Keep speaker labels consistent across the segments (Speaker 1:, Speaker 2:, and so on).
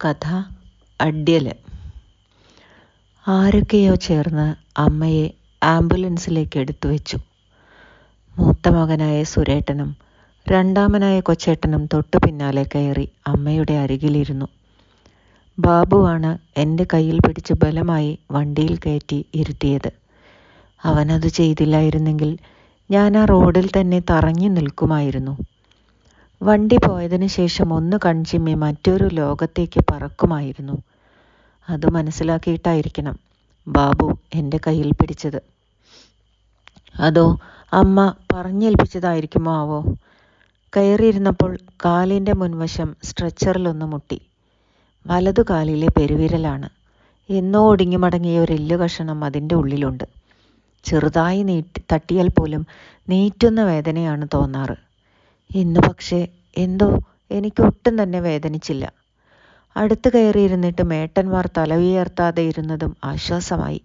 Speaker 1: കഥ അഡ്യൽ. ആരൊക്കെയോ ചേർന്ന് അമ്മയെ ആംബുലൻസിലേക്ക് എടുത്തു വെച്ചു. മൂത്ത മകനായ സുരേട്ടനും രണ്ടാമനായ കൊച്ചേട്ടനും തൊട്ടു പിന്നാലെ കയറി അമ്മയുടെ അരികിലിരുന്നു. ബാബുവാണ് എന്റെ കയ്യിൽ പിടിച്ച് ബലമായി വണ്ടിയിൽ കയറ്റി ഇരുത്തിയത്. അവനത് ചെയ്തില്ലായിരുന്നെങ്കിൽ ഞാൻ ആ റോഡിൽ തന്നെ തറഞ്ഞു നിൽക്കുമായിരുന്നു. വണ്ടി പോയതിനു ശേഷം ഒന്ന് കൺചിമ്മി മറ്റൊരു ലോകത്തേക്ക് പറക്കുമായിരുന്നു. അത് മനസ്സിലാക്കിയിട്ടായിരിക്കണം ബാബു എന്റെ കയ്യിൽ പിടിച്ചത്. അതോ അമ്മ പറഞ്ഞേൽപ്പിച്ചതായിരിക്കുമോ ആവോ? കയറിയിരുന്നപ്പോൾ കാലിന്റെ മുൻവശം സ്ട്രെച്ചറിലൊന്ന് മുട്ടി. വലതു കാലിലെ പെരുവിരലാണ്. എന്നോ ഒടുങ്ങി മടങ്ങിയ ഒരു എല്ലു കഷണം അതിന്റെ ഉള്ളിലുണ്ട്. ചെറുതായി നീട്ടി തട്ടിയാൽ പോലും നീറ്റുന്ന വേദനയാണ് തോന്നാറ്. ഇന്ന് പക്ഷേ എന്തോ എനിക്ക് ഒട്ടും തന്നെ വേദനിച്ചില്ല. അടുത്ത് കയറിയിരുന്നിട്ട് മേട്ടന്മാർ തല ഉയർത്താതെ ഇരുന്നതും ആശ്വാസമായി.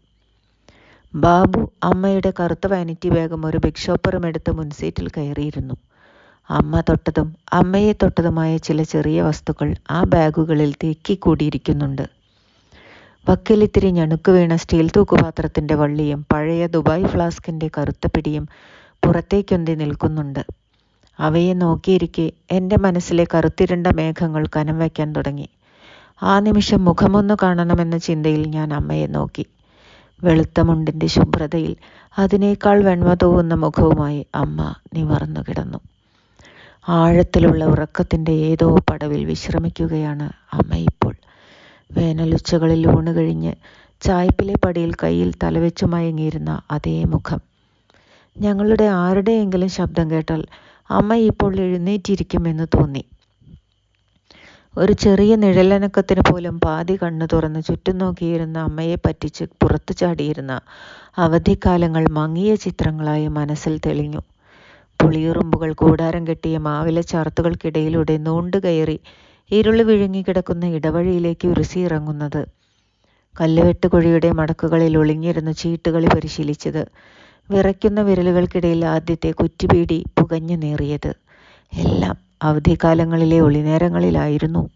Speaker 1: ബാബു അമ്മയുടെ കറുത്ത വാനിറ്റി ബാഗും ഒരു ബിഗ് ഷോപ്പറും എടുത്ത് മുൻസീറ്റിൽ കയറിയിരുന്നു. അമ്മ തൊട്ടതും അമ്മയെ തൊട്ടതുമായ ചില ചെറിയ വസ്തുക്കൾ ആ ബാഗുകളിൽ തേക്കിക്കൂടിയിരിക്കുന്നുണ്ട്. വക്കിലിത്തിരി ഞണുക്ക് വീണ സ്റ്റീൽ തൂക്കുപാത്രത്തിന്റെ വള്ളിയും പഴയ ദുബായ് ഫ്ലാസ്കിന്റെ കറുത്ത പിടിയും പുറത്തേക്കൊന്തി നിൽക്കുന്നുണ്ട്. അവയെ നോക്കിയിരിക്കെ എന്റെ മനസ്സിലെ കറുത്തിരണ്ട മേഘങ്ങൾ കനം വയ്ക്കാൻ തുടങ്ങി. ആ നിമിഷം മുഖമൊന്ന് കാണണമെന്ന ചിന്തയിൽ ഞാൻ അമ്മയെ നോക്കി. വെളുത്ത മുണ്ടിന്റെ ശുഭ്രതയിൽ അതിനേക്കാൾ വെണ്മ തോന്നുന്ന മുഖവുമായി അമ്മ നിവർന്നു കിടന്നു. ആഴത്തിലുള്ള ഉറക്കത്തിന്റെ ഏതോ പടവിൽ വിശ്രമിക്കുകയാണ് അമ്മ ഇപ്പോൾ. വേനലുച്ചകളിൽ ഊണ് കഴിഞ്ഞ് ചായ്പിലെ പടിയിൽ കയ്യിൽ തലവെച്ചു മയങ്ങിയിരുന്ന അതേ മുഖം. ഞങ്ങളുടെ ആരുടെയെങ്കിലും ശബ്ദം കേട്ടാൽ അമ്മ ഇപ്പോൾ എഴുന്നേറ്റിരിക്കുമെന്ന് തോന്നി. ഒരു ചെറിയ നിഴലനക്കത്തിന് പോലും പാതി കണ്ണു തുറന്ന് ചുറ്റും നോക്കിയിരുന്ന അമ്മയെ പറ്റിച്ച് പുറത്തു ചാടിയിരുന്ന അവധിക്കാലങ്ങൾ മങ്ങിയ ചിത്രങ്ങളായി മനസ്സിൽ തെളിഞ്ഞു. പുളിയുറുമ്പുകൾ കൂടാരം കെട്ടിയ മാവിലെ ചാർത്തുകൾക്കിടയിലൂടെ നൂണ്ടു കയറി ഇരുൾ വിഴുങ്ങിക്കിടക്കുന്ന ഇടവഴിയിലേക്ക് ഉരുസിയിറങ്ങുന്നത്. കല്ലുവെട്ടുകുഴിയുടെ മടക്കുകളിൽ ഒളിഞ്ഞിരുന്ന് ചീട്ടുകളി പരിശീലിച്ചത് വിറയ്ക്കുന്ന വിരലുകൾക്കിടയിൽ ആദ്യത്തെ കുറ്റിപീടി പുകഞ്ഞു നേറിയത്. എല്ലാം അവധിക്കാലങ്ങളിലെ ഒളിനേരങ്ങളിലായിരുന്നു.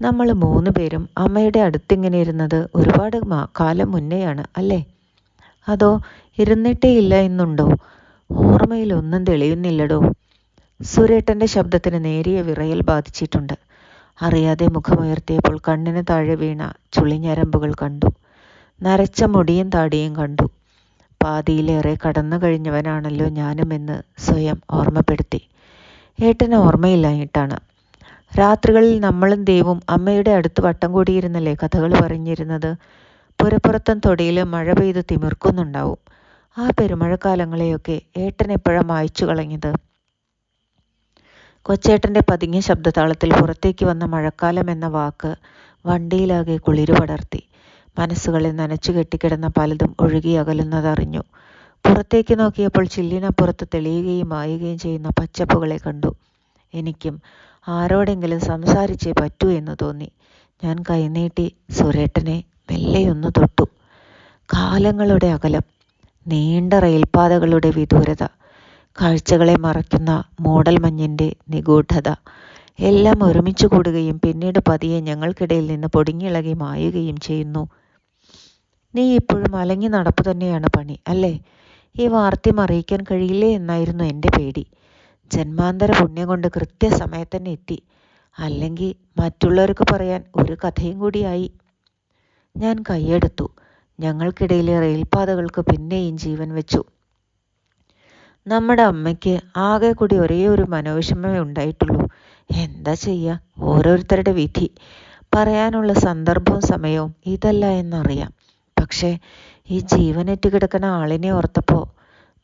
Speaker 1: നമ്മൾ മൂന്ന് പേരും അമ്മയുടെ അടുത്തിങ്ങനെ ഇരുന്നത് ഒരുപാട് കാലം മുന്നെയാണ് അല്ലേ? അതോ ഇരുന്നിട്ടേ ഇല്ല എന്നുണ്ടോ? ഓർമ്മയിൽ ഒന്നും തെളിയുന്നില്ലടോ. സുരേട്ടന്റെ ശബ്ദത്തിന് നേരിയ വിറയൽ ബാധിച്ചിട്ടുണ്ട്. അറിയാതെ മുഖമുയർത്തിയപ്പോൾ കണ്ണിന് താഴെ വീണ ചുളിഞ്ഞരമ്പുകൾ കണ്ടു. നരച്ച മുടിയും താടിയും കണ്ടു. പാതിയിലേറെ കടന്നു കഴിഞ്ഞവനാണല്ലോ ഞാനുമെന്ന് സ്വയം ഓർമ്മപ്പെടുത്തി. ഏട്ടന് ഓർമ്മയില്ലായിട്ടാണ് രാത്രികളിൽ നമ്മളും ദൈവവും അമ്മയുടെ അടുത്ത് വട്ടം കൂടിയിരുന്നല്ലേ കഥകൾ പറഞ്ഞിരുന്നത്? പുരപ്പുറത്തും തൊടിയിൽ മഴ പെയ്ത് തിമിർക്കുന്നുണ്ടാവും. ആ പെരുമഴക്കാലങ്ങളെയൊക്കെ ഏട്ടൻ എപ്പോഴാണ് മായ്ച്ചു കളഞ്ഞത്? കൊച്ചേട്ടന്റെ പതുങ്ങിയ ശബ്ദതാളത്തിൽ പുറത്തേക്ക് വന്ന മഴക്കാലം എന്ന വാക്ക് വണ്ടിയിലാകെ കുളിരു പടർത്തി മനസ്സുകളിൽ നനച്ചു കെട്ടിക്കിടന്ന പലതും ഒഴുകി അകലുന്നതറിഞ്ഞു. പുറത്തേക്ക് നോക്കിയപ്പോൾ ചില്ലിനപ്പുറത്ത് തെളിയുകയും മായുകയും ചെയ്യുന്ന പച്ചപ്പുകളെ കണ്ടു. എനിക്കും ആരോടെങ്കിലും സംസാരിച്ചേ പറ്റൂ എന്ന് തോന്നി. ഞാൻ കൈനീട്ടി സുരേട്ടനെ മെല്ലെയൊന്ന് തൊട്ടു. കാലങ്ങളുടെ അകലം നീണ്ട റെയിൽപാതകളുടെ വിദൂരത കാഴ്ചകളെ മറയ്ക്കുന്ന മൂടൽ മഞ്ഞിന്റെ നിഗൂഢത എല്ലാം ഒരുമിച്ച് കൂടുകയും പിന്നീട് പതിയെ ഞങ്ങൾക്കിടയിൽ നിന്ന് പൊടിങ്ങിളകി മായുകയും ചെയ്യുന്നു. നീ ഇപ്പോഴും അലങ്ങി നടപ്പ് തന്നെയാണ് പണി അല്ലേ? ഈ വാർത്തയും അറിയിക്കാൻ കഴിയില്ലേ എന്നായിരുന്നു എന്റെ പേടി. ജന്മാന്തര പുണ്യം കൊണ്ട് കൃത്യസമയത്ത് തന്നെ എത്തി. അല്ലെങ്കിൽ മറ്റുള്ളവർക്ക് പറയാൻ ഒരു കഥയും കൂടിയായി. ഞാൻ കൈയെടുത്തു. ഞങ്ങൾക്കിടയിലെ റെയിൽപാതകൾക്ക് പിന്നെയും ജീവൻ വെച്ചു. നമ്മുടെ അമ്മയ്ക്ക് ആകെ കൂടി ഒരേ ഒരു മനോവിഷമേ ഉണ്ടായിട്ടുള്ളൂ. എന്താ ചെയ്യുക ഓരോരുത്തരുടെ വിധി. പറയാനുള്ള സന്ദർഭവും സമയവും ഇതല്ല എന്നറിയാം. പക്ഷേ ഈ ജീവനറ്റ് കിടക്കുന്ന ആളിനെ ഓർത്തപ്പോൾ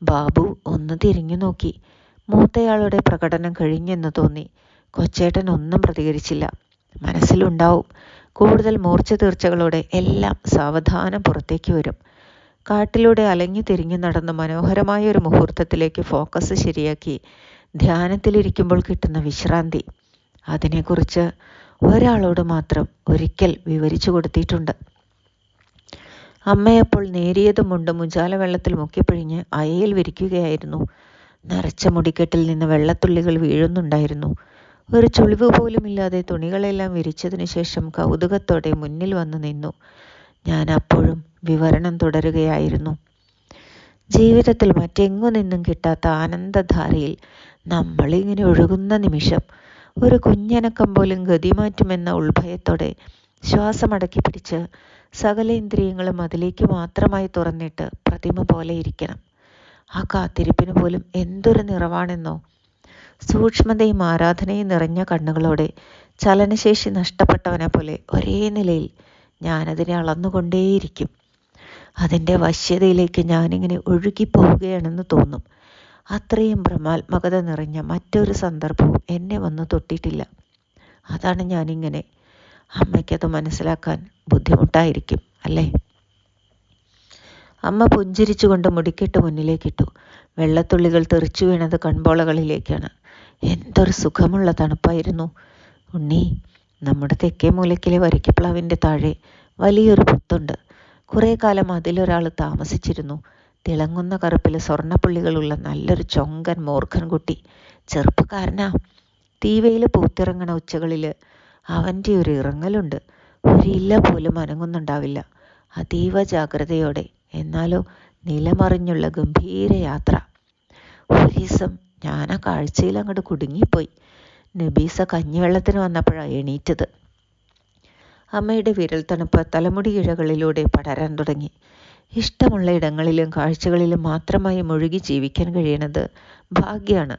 Speaker 1: ബാബു ഒന്ന് തിരിഞ്ഞു നോക്കി. മൂത്തയാളുടെ പ്രകടനം കഴിഞ്ഞെന്ന് തോന്നി. കൊച്ചേട്ടൻ ഒന്നും പ്രതികരിച്ചില്ല. മനസ്സിലുണ്ടാവും കൂടുതൽ മൂർച്ച തീർച്ചകളോടെ എല്ലാം സാവധാനം പുറത്തേക്ക് വരും. കാട്ടിലൂടെ അലഞ്ഞു തിരിഞ്ഞു നടന്ന് മനോഹരമായ ഒരു മുഹൂർത്തത്തിലേക്ക് ഫോക്കസ് ശരിയാക്കി ധ്യാനത്തിലിരിക്കുമ്പോൾ കിട്ടുന്ന വിശ്രാന്തി. അതിനെക്കുറിച്ച് ഒരാളോട് മാത്രം ഒരിക്കൽ വിവരിച്ചു കൊടുത്തിട്ടുണ്ട്. അമ്മയപ്പോൾ നേരിയതും മുണ്ട് മുജാല വെള്ളത്തിൽ മുക്കിപ്പിഴിഞ്ഞ് അയയിൽ വിരിക്കുകയായിരുന്നു. നരച്ച മുടിക്കെട്ടിൽ നിന്ന് വെള്ളത്തുള്ളികൾ വീഴുന്നുണ്ടായിരുന്നു. ഒരു ചുളിവ് പോലുമില്ലാതെ തുണികളെല്ലാം വിരിച്ചതിനു ശേഷം കൗതുകത്തോടെ മുന്നിൽ വന്നു നിന്നു. ഞാൻ അപ്പോഴും വിവരണം തുടരുകയായിരുന്നു. ജീവിതത്തിൽ മറ്റെങ്ങു നിന്നും കിട്ടാത്ത ആനന്ദധാരയിൽ നമ്മളിങ്ങനെ ഒഴുകുന്ന നിമിഷം ഒരു കുഞ്ഞനക്കം പോലും ഗതിമാറ്റുമെന്ന ഉൾഭയത്തോടെ ശ്വാസമടക്കി പിടിച്ച് സകല ഇന്ദ്രിയങ്ങളും അതിലേക്ക് മാത്രമായി തുറന്നിട്ട് പ്രതിമ പോലെ ഇരിക്കണം. ആ കാത്തിരിപ്പിന് പോലും എന്തൊരു നിറവാണെന്നോ. സൂക്ഷ്മതയും ആരാധനയും നിറഞ്ഞ കണ്ണുകളോടെ ചലനശേഷി നഷ്ടപ്പെട്ടവനെ പോലെ ഒരേ നിലയിൽ ഞാനതിനെ അളന്നുകൊണ്ടേയിരിക്കും. അതിന്റെ വശ്യതയിലേക്ക് ഞാനിങ്ങനെ ഒഴുകിപ്പോവുകയാണെന്ന് തോന്നും. അത്രയും ഭ്രമാത്മകത നിറഞ്ഞ മറ്റൊരു സന്ദർഭവും എന്നെ വന്ന് തൊട്ടിട്ടില്ല. അതാണ് ഞാനിങ്ങനെ അമ്മയ്ക്കത് മനസ്സിലാക്കാൻ ബുദ്ധിമുട്ടായിരിക്കും അല്ലേ? അമ്മ പുഞ്ചിരിച്ചുകൊണ്ട് മുടിക്കെട്ട് മുന്നിലേക്കിട്ടു. വെള്ളത്തുള്ളികൾ തെറിച്ചു വീണത് കൺപോളകളിലേക്കാണ്. എന്തൊരു സുഖമുള്ള തണുപ്പായിരുന്നു. ഉണ്ണി നമ്മുടെ തെക്കേ മൂലക്കിലെ വരയ്ക്കപ്ലാവിന്റെ താഴെ വലിയൊരു പുത്തുണ്ട്. കുറേ കാലം അതിലൊരാൾ താമസിച്ചിരുന്നു. തിളങ്ങുന്ന കറുപ്പിൽ സ്വർണപ്പുള്ളികളുള്ള നല്ലൊരു ചൊങ്കൻ മൂർഖൻ കുട്ടി ചെറുപ്പക്കാരനാ. തീവയിൽ പൂത്തിറങ്ങണ ഉച്ചകളിൽ അവന്റെ ഒരു ഇറങ്ങലുണ്ട്. ഒരു ഇല പോലും അനങ്ങുന്നുണ്ടാവില്ല. അതീവ ജാഗ്രതയോടെ എന്നാലോ നിലമറിഞ്ഞുള്ള ഗംഭീര യാത്ര. ഒരു ദിവസം ഞാൻ ആ കാഴ്ചയിൽ അങ്ങോട്ട് കുടുങ്ങിപ്പോയി. നബീസ കഞ്ഞിവെള്ളത്തിന് വന്നപ്പോഴാണ് എണീറ്റത്. അമ്മയുടെ വിരൽ തണുപ്പ് തലമുടി ഇഴകളിലൂടെ പടരാൻ തുടങ്ങി. ഇഷ്ടമുള്ള ഇടങ്ങളിലും കാഴ്ചകളിലും മാത്രമായി മുഴുകി ജീവിക്കാൻ കഴിയണത് ഭാഗ്യമാണ്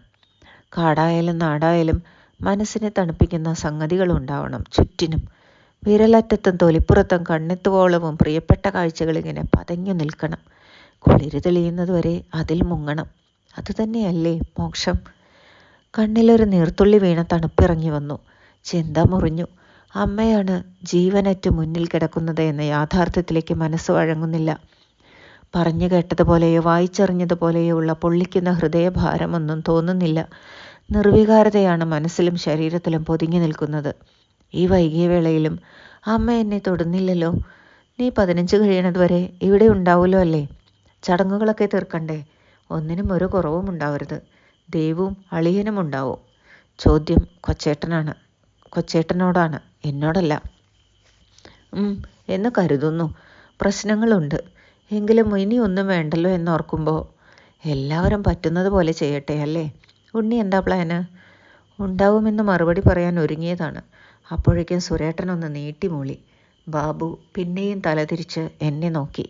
Speaker 1: കാടായാലും നാടായാലും മനസ്സിനെ തണുപ്പിക്കുന്ന സംഗതികൾ ഉണ്ടാവണം ചുറ്റിനും. വിരലറ്റത്തും തൊലിപ്പുറത്തും കണ്ണെത്തുവോളവും പ്രിയപ്പെട്ട കാഴ്ചകൾ ഇങ്ങനെ പതഞ്ഞു നിൽക്കണം. കുളിര് തെളിയുന്നതുവരെ അതിൽ മുങ്ങണം. അതുതന്നെയല്ലേ മോക്ഷം. കണ്ണിലൊരു നീർത്തുള്ളി വീണ തണുപ്പിറങ്ങി വന്നു. ചിന്ത മുറിഞ്ഞു. അമ്മയാണ് ജീവനറ്റ് മുന്നിൽ കിടക്കുന്നത് എന്ന യാഥാർത്ഥ്യത്തിലേക്ക് മനസ്സ് വഴങ്ങുന്നില്ല. പറഞ്ഞു കേട്ടതുപോലെയോ വായിച്ചറിഞ്ഞതുപോലെയോ ഉള്ള പൊള്ളിക്കുന്ന ഹൃദയഭാരമൊന്നും തോന്നുന്നില്ല. നിർവികാരതയാണ് മനസ്സിലും ശരീരത്തിലും പൊതിഞ്ഞു നിൽക്കുന്നത്. ഈ വൈകിയ വേളയിലും അമ്മ എന്നെ തൊടുന്നില്ലല്ലോ. നീ പതിനഞ്ച് കഴിയണത് വരെ ഇവിടെ ഉണ്ടാവുമല്ലോ അല്ലേ? ചടങ്ങുകളൊക്കെ തീർക്കണ്ടേ? ഒന്നിനും ഒരു കുറവും ഉണ്ടാവരുത്. ദൈവവും അളിയനും ഉണ്ടാവും. ചോദ്യം കൊച്ചേട്ടനാണ്. കൊച്ചേട്ടനോടാണ്. എന്നോടല്ല. എന്ന് കരുതുന്നു. പ്രശ്നങ്ങളുണ്ട്. എങ്കിലും ഇനി ഒന്നും വേണ്ടല്ലോ എന്നോർക്കുമ്പോൾ എല്ലാവരും പറ്റുന്നത് പോലെ ചെയ്യട്ടെ അല്ലേ? ഉണ്ണി എന്താ പ്ലാന് ഉണ്ടാവുമെന്ന് മറുപടി പറയാൻ ഒരുങ്ങിയതാണ്. അപ്പോഴേക്കും സുരേട്ടനൊന്ന് നീട്ടിമൂളി ബാബു പിന്നെയും തലതിരിച്ച് എന്നെ നോക്കി.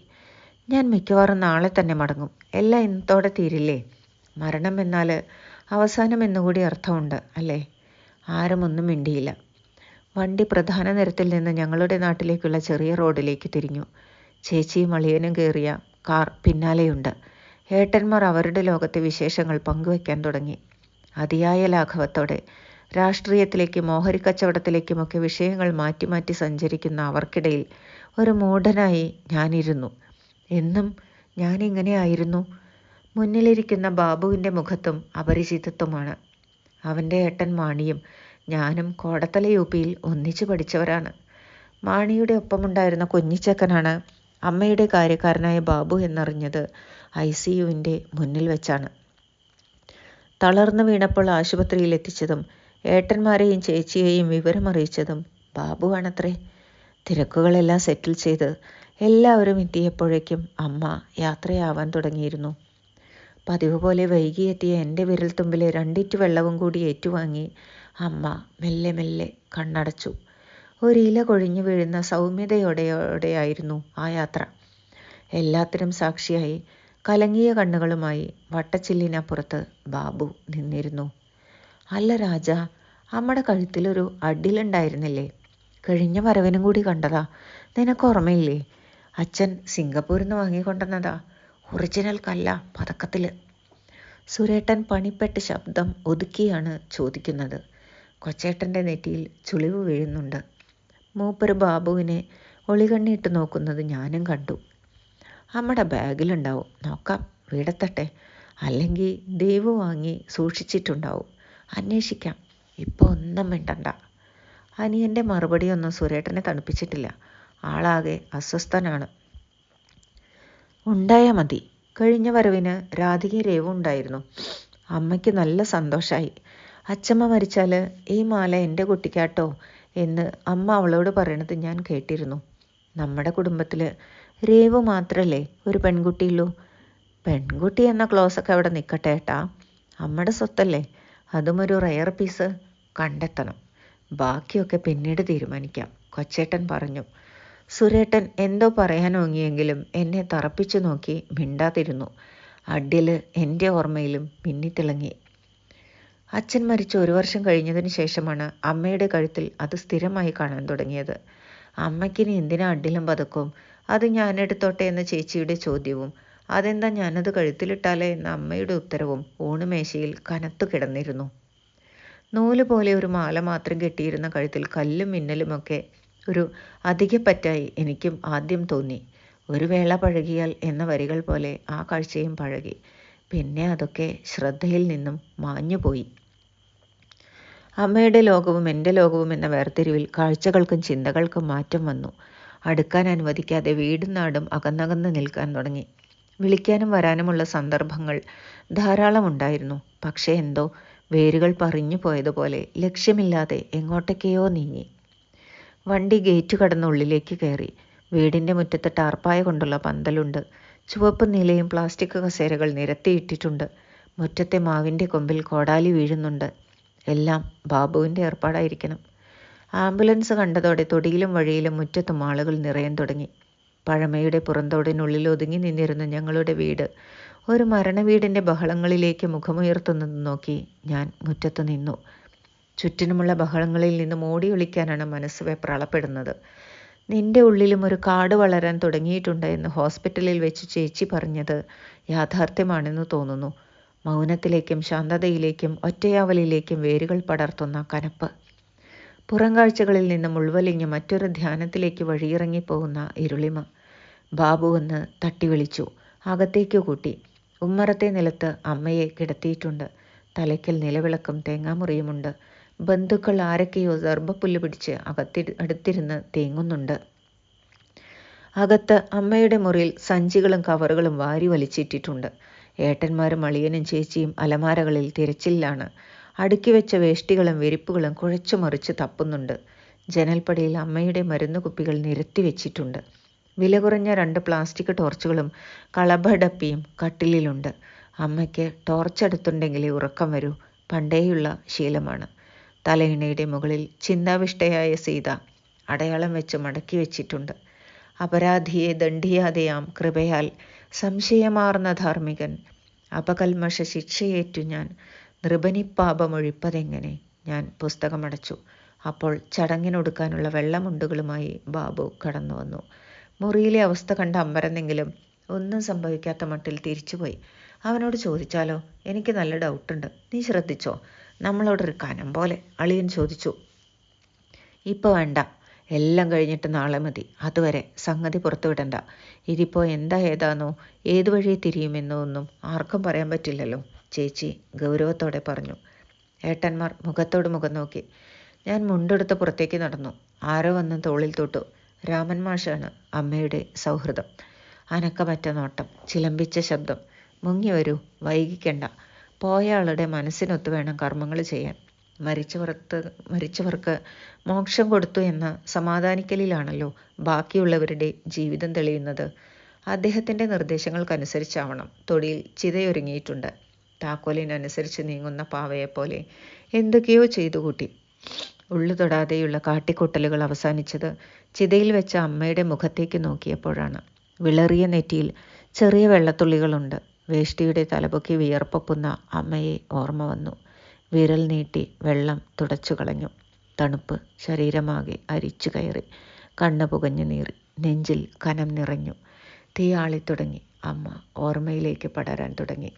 Speaker 1: ഞാൻ മിക്കവാറും നാളെ തന്നെ മടങ്ങും. എല്ലാം ഇന്നത്തോടെ തീരില്ലേ? മരണം എന്നാൽ അവസാനം എന്നുകൂടി അർത്ഥമുണ്ട് അല്ലേ? ആരും ഒന്നും മിണ്ടിയില്ല. വണ്ടി പ്രധാന നിരത്തിൽ നിന്ന് ഞങ്ങളുടെ നാട്ടിലേക്കുള്ള ചെറിയ റോഡിലേക്ക് തിരിഞ്ഞു. ചേച്ചിയും അളിയനും കയറിയ കാർ പിന്നാലെയുണ്ട്. ഏട്ടന്മാർ അവരുടെ ലോകത്തെ വിശേഷങ്ങൾ പങ്കുവയ്ക്കാൻ തുടങ്ങി. അതിയായ ലാഘവത്തോടെ രാഷ്ട്രീയത്തിലേക്കും ഓഹരി കച്ചവടത്തിലേക്കുമൊക്കെ വിഷയങ്ങൾ മാറ്റി മാറ്റി സഞ്ചരിക്കുന്ന അവർക്കിടയിൽ ഒരു മൂഢനായി ഞാനിരുന്നു. എന്നും ഞാനിങ്ങനെ ആയിരുന്നു. മുന്നിലിരിക്കുന്ന ബാബുവിന്റെ മുഖത്തും അപരിചിതത്വമാണ്. അവന്റെ ഏട്ടൻ മാണിയും ഞാനും കോടത്തല യു പിയിൽ ഒന്നിച്ചു പഠിച്ചവരാണ്. മാണിയുടെ ഒപ്പമുണ്ടായിരുന്ന കുഞ്ഞിച്ചക്കനാണ് അമ്മയുടെ കാര്യക്കാരനായ ബാബു എന്നറിഞ്ഞത് ഐ സി യുവിന്റെ മുന്നിൽ വെച്ചാണ്. തളർന്നു വീണപ്പോൾ ആശുപത്രിയിൽ എത്തിച്ചതും ഏട്ടന്മാരെയും ചേച്ചിയെയും വിവരമറിയിച്ചതും ബാബുവാണത്രേ. തിരക്കുകളെല്ലാം സെറ്റിൽ ചെയ്ത് എല്ലാവരും എത്തിയപ്പോഴേക്കും അമ്മ യാത്രയാവാൻ തുടങ്ങിയിരുന്നു. പതിവ് പോലെ വൈകിയെത്തിയ എന്റെ വിരൽത്തുമ്പിലെ രണ്ടിറ്റ് വെള്ളവും കൂടി ഏറ്റുവാങ്ങി അമ്മ മെല്ലെ മെല്ലെ കണ്ണടച്ചു. ഒരില കൊഴിഞ്ഞു വീഴുന്ന സൗമ്യതയോടെയോടെയായിരുന്നു ആ യാത്ര. എല്ലാത്തിനും സാക്ഷിയായി കലങ്ങിയ കണ്ണുകളുമായി വട്ടച്ചില്ലിനപ്പുറത്ത് ബാബു നിന്നിരുന്നു. അല്ല രാജ അമ്മടെ കഴുത്തിലൊരു അടിലുണ്ടായിരുന്നില്ലേ? കഴിഞ്ഞ വരവനും കൂടി കണ്ടതാ. നിനക്ക് ഓർമ്മയില്ലേ? അച്ഛൻ സിംഗപ്പൂരിൽ നിന്ന് വാങ്ങിക്കൊണ്ടുവന്നതാ. ഒറിജിനൽ കല്ല പതക്കത്തിൽ സുരേട്ടൻ പണിപ്പെട്ട് ശബ്ദം ഒതുക്കിയാണ് ചോദിക്കുന്നത്. കൊച്ചേട്ടന്റെ നെറ്റിയിൽ ചുളിവ് വീഴുന്നുണ്ട്. മൂപ്പര് ബാബുവിനെ ഒളികണ്ണിട്ട് നോക്കുന്നത് ഞാനും കണ്ടു. അമ്മയുടെ ബാഗിലുണ്ടാവും. നോക്കാം വീടത്തട്ടെ. അല്ലെങ്കിൽ ദൈവ് വാങ്ങി സൂക്ഷിച്ചിട്ടുണ്ടാവും. അന്വേഷിക്കാം. ഇപ്പോൾ ഒന്നും മിണ്ടണ്ട. അനിയന്റെ മറുപടിയൊന്നും സുരേട്ടനെ തണുപ്പിച്ചിട്ടില്ല. ആളാകെ അസ്വസ്ഥനാണ്. ഉണ്ടായാൽ മതി. കഴിഞ്ഞ വരവിന് രാധിക രേവും ഉണ്ടായിരുന്നു. അമ്മയ്ക്ക് നല്ല സന്തോഷമായി അച്ചമ്മ മരിച്ചാൽ ഈ മാല എന്റെ കുട്ടിക്കാട്ടോ എന്ന് അമ്മ അവളോട് പറയണത് ഞാൻ കേട്ടിരുന്നു. നമ്മുടെ കുടുംബത്തിൽ രേവു മാത്രല്ലേ? ഒരു പെൺകുട്ടിയുള്ളൂ പെൺകുട്ടി എന്ന ക്ലോസൊക്കെ അവിടെ നിൽക്കട്ടെ ഏട്ടാ. അമ്മയുടെ സ്വത്തല്ലേ? അതും ഒരു റയർ പീസ് കണ്ടെത്തണം. ബാക്കിയൊക്കെ പിന്നീട് തീരുമാനിക്കാം. കൊച്ചേട്ടൻ പറഞ്ഞു. സുരേട്ടൻ എന്തോ പറയാൻ ഓങ്ങിയെങ്കിലും എന്നെ തറപ്പിച്ചു നോക്കി മിണ്ടാതിരുന്നു. അഡിൽ എന്റെ ഓർമ്മയിലും മിന്നിത്തിളങ്ങി. അച്ഛൻ മരിച്ച് ഒരു വർഷം കഴിഞ്ഞതിന് ശേഷമാണ് അമ്മയുടെ കഴുത്തിൽ അത് സ്ഥിരമായി കാണാൻ തുടങ്ങിയത്. അമ്മയ്ക്കിനി എന്തിനാ അഡിലും പതക്കവും അത് ഞാനെടുത്തോട്ടെ എന്ന ചേച്ചിയുടെ ചോദ്യവും. അതെന്താ ഞാനത് കഴുത്തിലിട്ടാലേ എന്ന അമ്മയുടെ ഉത്തരവും ഊണുമേശയിൽ കനത്തു കിടന്നിരുന്നു. നൂൽ പോലെ ഒരു മാല മാത്രം കെട്ടിയിരുന്ന കഴുത്തിൽ കല്ലും മിന്നലുമൊക്കെ ഒരു അധികപ്പറ്റായി എനിക്കും ആദ്യം തോന്നി. ഒരു വേള പഴകിയാൽ എന്ന വരികൾ പോലെ ആ കാഴ്ചയും പഴകി. പിന്നെ അതൊക്കെ ശ്രദ്ധയിൽ നിന്നും മാഞ്ഞുപോയി. അമ്മയുടെ ലോകവും എന്റെ ലോകവും എന്ന വേർതിരിവിൽ കാഴ്ചകൾക്കും ചിന്തകൾക്കും മാറ്റം വന്നു. അടുക്കാൻ അനുവദിക്കാതെ വീടും നാടും അകന്നകന്ന് നിൽക്കാൻ തുടങ്ങി. വിളിക്കാനും വരാനുമുള്ള സന്ദർഭങ്ങൾ ധാരാളം ഉണ്ടായിരുന്നു. പക്ഷേ എന്തോ വേരുകൾ പറഞ്ഞു പോയതുപോലെ ലക്ഷ്യമില്ലാതെ എങ്ങോട്ടൊക്കെയോ നീങ്ങി. വണ്ടി ഗേറ്റ് കടന്ന് ഉള്ളിലേക്ക് കയറി. വീടിന്റെ മുറ്റത്ത് ടാർപ്പായ കൊണ്ടുള്ള പന്തലുണ്ട്. ചുവപ്പ് നിലയും പ്ലാസ്റ്റിക് കസേരകൾ നിരത്തിയിട്ടിട്ടുണ്ട്. മുറ്റത്തെ മാവിന്റെ കൊമ്പിൽ കോടാലി വീഴുന്നുണ്ട്. എല്ലാം ബാബുവിന്റെ ഏർപ്പാടായിരിക്കണം. ആംബുലൻസ് കണ്ടതോടെ തൊടിയിലും വഴിയിലും മുറ്റത്തും ആളുകൾ നിറയാൻ തുടങ്ങി. പഴമയുടെ പുറന്തോടിനുള്ളിൽ ഒതുങ്ങി നിന്നിരുന്ന ഞങ്ങളുടെ വീട് ഒരു മരണവീടിന്റെ ബഹളങ്ങളിലേക്ക് മുഖമുയർത്തുന്നത് നോക്കി ഞാൻ മുറ്റത്ത് നിന്നു. ചുറ്റിനുമുള്ള ബഹളങ്ങളിൽ നിന്നും ഓടി ഒളിക്കാനാണ് മനസ്സ് വെപ്രാളപ്പെടുന്നത് നിന്റെ ഉള്ളിലും ഒരു കാട് വളരാൻ തുടങ്ങിയിട്ടുണ്ട് എന്ന് ഹോസ്പിറ്റലിൽ വെച്ച് ചേച്ചി പറഞ്ഞത് യാഥാർത്ഥ്യമാണെന്ന് തോന്നുന്നു. മൗനത്തിലേക്കും ശാന്തതയിലേക്കും ഒറ്റയാവലിലേക്കും വേരുകൾ പടർത്തുന്ന കനപ്പ്. പുറം കാഴ്ചകളിൽ നിന്നും ഉൾവലിഞ്ഞ് മറ്റൊരു ധ്യാനത്തിലേക്ക് വഴിയിറങ്ങിപ്പോകുന്ന ഇരുളിമ. ബാബു ഒന്ന് തട്ടി വിളിച്ചു അകത്തേക്ക് കൂട്ടി. ഉമ്മറത്തെ നിലത്ത് അമ്മയെ കിടത്തിയിട്ടുണ്ട്. തലയ്ക്കൽ നിലവിളക്കും തേങ്ങാമുറിയുമുണ്ട്. ബന്ധുക്കൾ ആരൊക്കെയോ ദർഭപ്പുല്ല് പിടിച്ച് അകത്തി അടുത്തിരുന്ന് തേങ്ങുന്നുണ്ട്. അകത്ത് അമ്മയുടെ മുറിയിൽ സഞ്ചികളും കവറുകളും വാരി വലിച്ചിട്ടിട്ടുണ്ട്. ഏട്ടന്മാരും അളിയനും ചേച്ചിയും അലമാരകളിൽ തിരച്ചിലാണ് അടുക്കി വെച്ച വേഷ്ടികളും വിരിപ്പുകളും കുഴച്ചു മറിച്ച് തപ്പുന്നുണ്ട്. ജനൽപ്പടിയിൽ അമ്മയുടെ മരുന്നുകുപ്പികൾ നിരത്തി വെച്ചിട്ടുണ്ട്. വില കുറഞ്ഞ രണ്ട് പ്ലാസ്റ്റിക് ടോർച്ചുകളും കളഭടപ്പിയും കട്ടിലിലുണ്ട്. അമ്മയ്ക്ക് ടോർച്ച് എടുത്തുണ്ടെങ്കിലേ ഉറക്കം വരൂ. പണ്ടേയുള്ള ശീലമാണ്. തലയിണയുടെ മുകളിൽ ചിന്താവിഷ്ടയായ സീത അടയാളം വെച്ച് മടക്കി വെച്ചിട്ടുണ്ട്. അപരാധിയെ ദണ്ഡിയാതെയാം കൃപയാൽ സംശയമാർന്ന ധാർമ്മികൻ. അപകൽമഷ ശിക്ഷയേറ്റു ഞാൻ. നൃപനിപ്പാപമൊഴിപ്പതെങ്ങനെ ഞാൻ പുസ്തകമടച്ചു. അപ്പോൾ ചടങ്ങിനൊടുക്കാനുള്ള വെള്ളമുണ്ടുകളുമായി ബാബു കടന്നു വന്നു മുറിയിലെ അവസ്ഥ കണ്ട അമ്പരന്നെങ്കിലും ഒന്നും സംഭവിക്കാത്ത മട്ടിൽ തിരിച്ചുപോയി. അവനോട് ചോദിച്ചാലോ എനിക്ക് നല്ല ഡൗട്ടുണ്ട്. നീ ശ്രദ്ധിച്ചോ? നമ്മളോടൊരു കനം പോലെ. അളിയൻ ചോദിച്ചു. ഇപ്പോൾ വേണ്ട. എല്ലാം കഴിഞ്ഞിട്ട് നാളെ മതി. അതുവരെ സംഗതി പുറത്തുവിടണ്ട ഇതിപ്പോൾ എന്താ ഏതാന്നോ? ഏതു വഴി തിരിയുമെന്നോ ഒന്നും ആർക്കും പറയാൻ പറ്റില്ലല്ലോ. ചേച്ചി ഗൗരവത്തോടെ പറഞ്ഞു. ഏട്ടന്മാർ മുഖത്തോട് മുഖം നോക്കി. ഞാൻ മുണ്ടെടുത്ത് പുറത്തേക്ക് നടന്നു. ആരോ വന്ന് തോളിൽ തൊട്ടു. രാമൻ മാഷാണ് അമ്മയുടെ സൗഹൃദം. അനക്കമറ്റ നോട്ടം ചിലമ്പിച്ച ശബ്ദം. മുങ്ങി വരൂ വൈകിക്കണ്ട. പോയ ആളുടെ മനസ്സിനൊത്തു വേണം കർമ്മങ്ങൾ ചെയ്യാൻ. മരിച്ചവർക്ക് മരിച്ചവർക്ക് മോക്ഷം കൊടുത്തു എന്ന സമാധാനിക്കലിലാണല്ലോ ബാക്കിയുള്ളവരുടെ ജീവിതം തെളിയുന്നത്. അദ്ദേഹത്തിന്റെ നിർദ്ദേശങ്ങൾക്കനുസരിച്ചാവണം. തൊടിയിൽ ചിതയൊരുങ്ങിയിട്ടുണ്ട്. താക്കോലിനനുസരിച്ച് നീങ്ങുന്ന പാവയെപ്പോലെ എന്തൊക്കെയോ ചെയ്തു കൂട്ടി. ഉള്ളു തൊടാതെയുള്ള കാട്ടിക്കൂട്ടലുകൾ അവസാനിച്ചത് ചിതയിൽ വെച്ച അമ്മയുടെ മുഖത്തേക്ക് നോക്കിയപ്പോഴാണ്. വിളറിയ നെറ്റിയിൽ ചെറിയ വെള്ളത്തുള്ളികളുണ്ട്. വേഷ്ടിയുടെ തലപൊക്കി വിയർപ്പൊപ്പുന്ന അമ്മയെ ഓർമ്മ വന്നു. വിരൽ നീട്ടി വെള്ളം തുടച്ചു കളഞ്ഞു. തണുപ്പ് ശരീരമാകെ അരിച്ചു കയറി. കണ്ണു പുകഞ്ഞു നീറി. നെഞ്ചിൽ കനം നിറഞ്ഞു. തീയാളിത്തുടങ്ങി. അമ്മ ഓർമ്മയിലേക്ക് പടരാൻ തുടങ്ങി.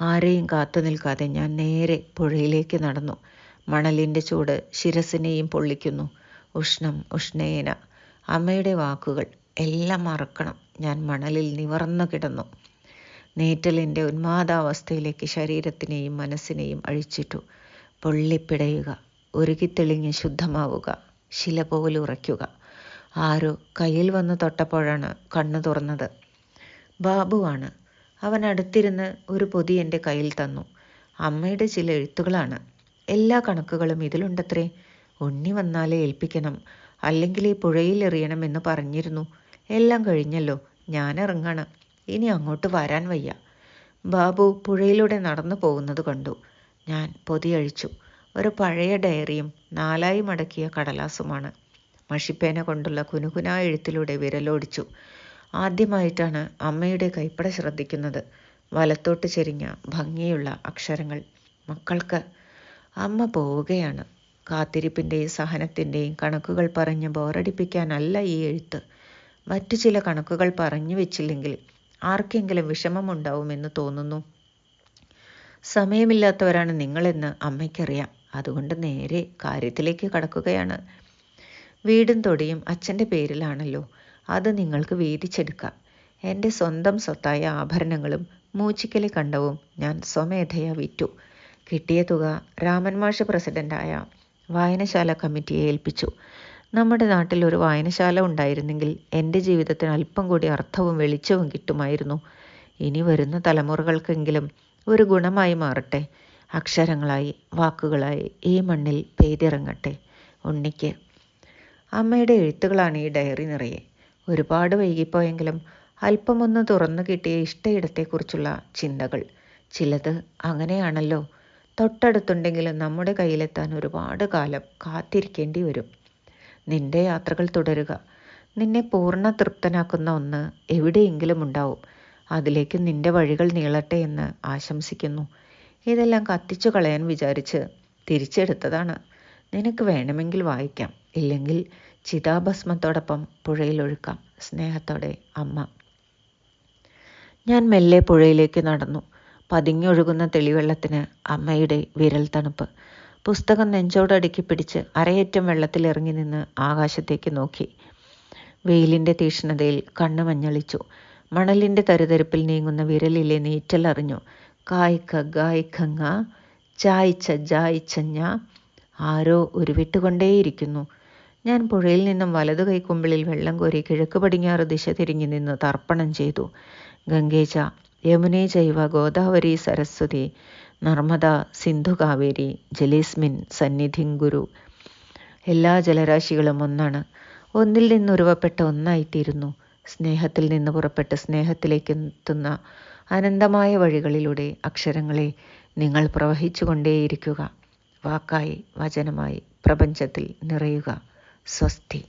Speaker 1: ആരെയും കാത്തു നിൽക്കാതെ ഞാൻ നേരെ പുഴയിലേക്ക് നടന്നു. മണലിന്റെ ചൂട് ശിരസിനെയും പൊള്ളിക്കുന്നു. ഉഷ്ണം ഉഷ്ണേന. അമ്മയുടെ വാക്കുകൾ എല്ലാം മറക്കണം. ഞാൻ മണലിൽ നിവർന്നു കിടന്നു. നേറ്റലിന്റെ ഉന്മാദാവസ്ഥയിലേക്ക് ശരീരത്തിനെയും മനസ്സിനെയും അഴിച്ചിട്ടു. പൊള്ളിപ്പിടയുക ഉരുകിത്തെളിഞ്ഞ് ശുദ്ധമാവുക ശില പോലെ ഉറയ്ക്കുക. ആരോ കയ്യിൽ വന്ന് തൊട്ടപ്പോഴാണ് കണ്ണു തുറന്നത്. ബാബുവാണ് അവൻ അടുത്തിരുന്ന് ഒരു പൊതി എന്റെ കയ്യിൽ തന്നു. അമ്മയുടെ ചില എഴുത്തുകളാണ്. എല്ലാ കണക്കുകളും ഇതിലുണ്ടത്രേ. ഉണ്ണി വന്നാലേ ഏൽപ്പിക്കണം. അല്ലെങ്കിൽ ഈ പുഴയിൽ എറിയണം എന്ന് പറഞ്ഞിരുന്നു. എല്ലാം കഴിഞ്ഞല്ലോ. ഞാൻ ഇറങ്ങണം. ഇനി അങ്ങോട്ട് വരാൻ വയ്യ. ബാബു പുഴയിലൂടെ നടന്നു പോകുന്നത് കണ്ടു. ഞാൻ പൊതി പൊതിയഴിച്ചു ഒരു പഴയ ഡയറിയും നാലായി മടക്കിയ കടലാസുമാണ്. മഷിപ്പേന കൊണ്ടുള്ള കുനുകുനാ എഴുത്തിലൂടെ വിരലോടിച്ചു. ആദ്യമായിട്ടാണ് അമ്മയുടെ കൈപ്പട ശ്രദ്ധിക്കുന്നത്. വലത്തോട്ട് ചെരിഞ്ഞ ഭംഗിയുള്ള അക്ഷരങ്ങൾ. മക്കൾക്ക് അമ്മ പോവുകയാണ്. കാത്തിരിപ്പിന്റെയും സഹനത്തിന്റെയും കണക്കുകൾ പറഞ്ഞ് ബോറടിപ്പിക്കാനല്ല ഈ എഴുത്ത്. മറ്റു ചില കണക്കുകൾ പറഞ്ഞു വെച്ചില്ലെങ്കിൽ ആർക്കെങ്കിലും വിഷമമുണ്ടാവുമെന്ന് തോന്നുന്നു. സമയമില്ലാത്തവരാണ് നിങ്ങളെന്ന് അമ്മയ്ക്കറിയാം. അതുകൊണ്ട് നേരെ കാര്യത്തിലേക്ക് കടക്കുകയാണ്. വീടും തൊടിയും അച്ഛന്റെ പേരിലാണല്ലോ. അത് നിങ്ങൾക്ക് വീതിച്ചെടുക്കാം എന്റെ സ്വന്തം സ്വത്തായ ആഭരണങ്ങളും മൂച്ചിക്കലി കണ്ടവും ഞാൻ സ്വമേധയാ വിറ്റു. കിട്ടിയ തുക രാമൻ മാഷ് പ്രസിഡന്റായ വായനശാല കമ്മിറ്റിയെ ഏൽപ്പിച്ചു. നമ്മുടെ നാട്ടിൽ ഒരു വായനശാല ഉണ്ടായിരുന്നെങ്കിൽ എന്റെ ജീവിതത്തിന് അല്പം കൂടി അർത്ഥവും വെളിച്ചവും കിട്ടുമായിരുന്നു. ഇനി വരുന്ന തലമുറകൾക്കെങ്കിലും ഒരു ഗുണമായി മാറട്ടെ. അക്ഷരങ്ങളായി വാക്കുകളായി ഈ മണ്ണിൽ പെയ്തിറങ്ങട്ടെ ഉണ്ണിക്ക്. അമ്മയുടെ എഴുത്തുകളാണ് ഈ ഡയറി നിറയെ. ഒരുപാട് വൈകിപ്പോയെങ്കിലും അല്പമൊന്ന് തുറന്നു കിട്ടിയ ഇഷ്ടയിടത്തെക്കുറിച്ചുള്ള ചിന്തകൾ. ചിലത് അങ്ങനെയാണല്ലോ. തൊട്ടടുത്തുണ്ടെങ്കിലും നമ്മുടെ കയ്യിലെത്താൻ ഒരുപാട് കാലം കാത്തിരിക്കേണ്ടി വരും. നിന്റെ യാത്രകൾ തുടരുക. നിന്നെ പൂർണ തൃപ്തനാക്കുന്ന ഒന്ന് എവിടെയെങ്കിലും ഉണ്ടാവും. അതിലേക്ക് നിന്റെ വഴികൾ നീളട്ടെ എന്ന് ആശംസിക്കുന്നു. ഇതെല്ലാം കത്തിച്ചു കളയാൻ വിചാരിച്ച് തിരിച്ചെടുത്തതാണ്. നിനക്ക് വേണമെങ്കിൽ വായിക്കാം. ഇല്ലെങ്കിൽ ചിതാഭസ്മത്തോടൊപ്പം പുഴയിലൊഴുക്കാം സ്നേഹത്തോടെ അമ്മ. ഞാൻ മെല്ലെ പുഴയിലേക്ക് നടന്നു. പതിങ്ങൊഴുകുന്ന തെളിവെള്ളത്തിന് അമ്മയുടെ വിരൽ തണുപ്പ്. പുസ്തകം നെഞ്ചോടടുക്കി പിടിച്ച് അരയറ്റം വെള്ളത്തിൽ ഇറങ്ങി നിന്ന് ആകാശത്തേക്ക് നോക്കി. വെയിലിന്റെ തീക്ഷ്ണതയിൽ കണ്ണ് മഞ്ഞളിച്ചു. മണലിന്റെ തരുതരിപ്പിൽ നീങ്ങുന്ന വിരലിലെ നീറ്റലറിഞ്ഞു കായ്ക്ക ഗായ്ക്കങ്ങ ചായ്ച്ച ജായ്ച്ചഞ്ഞ ആരോ ഉരുവിട്ടുകൊണ്ടേയിരിക്കുന്നു. ഞാൻ പുഴയിൽ നിന്നും വലതു കൈക്കുമ്പിളിൽ വെള്ളം കോരി കിഴക്ക് പടിഞ്ഞാറ് ദിശ തിരിഞ്ഞു നിന്ന് തർപ്പണം ചെയ്തു. ഗംഗേജ യമുനേ ജൈവ ഗോദാവരി സരസ്വതി നർമ്മദ സിന്ധു കാവേരി ജലീസ്മിൻ സന്നിധിം ഗുരു എല്ലാ ജലരാശികളും ഒന്നാണ്. ഒന്നിൽ നിന്ന് ഉരുവപ്പെട്ട ഒന്നായിത്തീരുന്നു. സ്നേഹത്തിൽ നിന്ന് പുറപ്പെട്ട് സ്നേഹത്തിലേക്ക് എത്തുന്ന അനന്തമായ വഴികളിലൂടെ അക്ഷരങ്ങളെ നിങ്ങൾ പ്രവഹിച്ചു കൊണ്ടേയിരിക്കുക വാക്കായി വചനമായി പ്രപഞ്ചത്തിൽ നിറയുക. സ്വസ്തി.